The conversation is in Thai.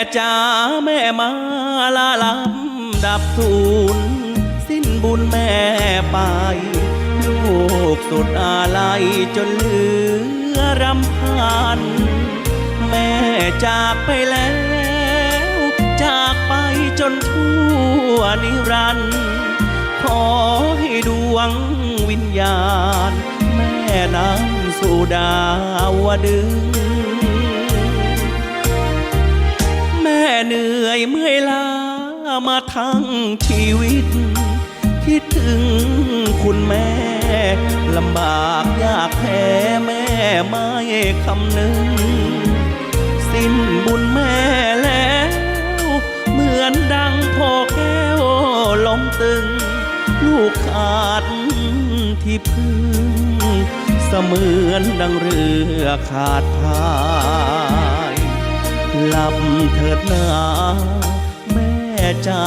่จ๋าแม่มาลาลำดับทุนสิ้นบุญแม่ไป ลูกสุดอาลัยจนเหลือรำพัน แม่จากไปแล้ว จากไปจนทั่วนิรันขอให้ดวงวิญญาณ แม่น้งสุดาวดึง มาทั้งชีวิต คิดถึงคุณแม่ลำบากยากแพ้แม่ไม่คำนึง สิ้นบุญแม่แล้ว เหมือนดังพ่อแก้วลมตึง ลูกขาดที่พึ่งเสมือนดังเรือขาดพาย หลับเถิดนา แม่จ๋า